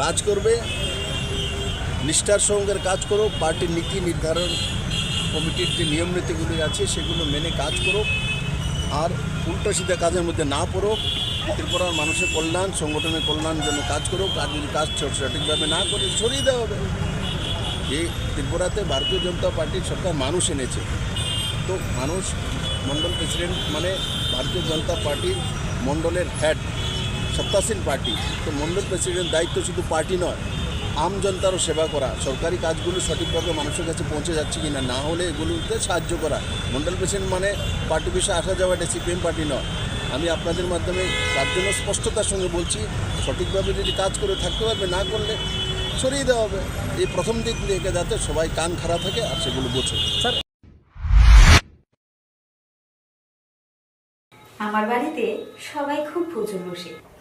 কাজ করবে, নিষ্ঠার সঙ্গে কাজ করো, পার্টির নীতি নির্ধারণ কমিটির যে নিয়ম নীতিগুলি আছে সেগুলো মেনে কাজ করো, আর উল্টো সিধা কাজের মধ্যে না পড়ো। ত্রিপুরার মানুষের কল্যাণ, সংগঠনের কল্যাণ জন্য কাজ করো আর যদি কাজ সঠিকভাবে না করে সরিয়ে দেওয়া হবে। এই ত্রিপুরাতে ভারতীয় জনতা পার্টির সরকার মানুষ এনেছে। তো মানুষ, মণ্ডল প্রেসিডেন্ট মানে ভারতীয় জনতা পার্টির মণ্ডলের হেড সত্তাসীন পার্টি। তো মন্ডল প্রেসিডেন্ট দায়িত্ব শুধু পার্টি নয় আম জনতারও সেবা করা। সরকারি কাজগুলো সঠিকভাবে মানুষের কাছে পৌঁছে যাচ্ছে কি না না হলে এগুলোতে সাহায্য করা। মণ্ডল প্রেসিডেন্ট মানে পার্টি বিষয়ে আসা যাওয়া এটা সিপিএম পার্টি নয়। আমি আপনাদের মাধ্যমে তার জন্য স্পষ্টতার সঙ্গে বলছি সঠিকভাবে যদি কাজ করে থাকতে পারবে না করলে সরিয়ে দেওয়া হবে। এই প্রথম দিক থেকে যাতে সবাই কান খারাপ থাকে আর সেগুলো বোঝে। স্যার। আমার বাড়িতে সবাই খুব প্রচুর বসে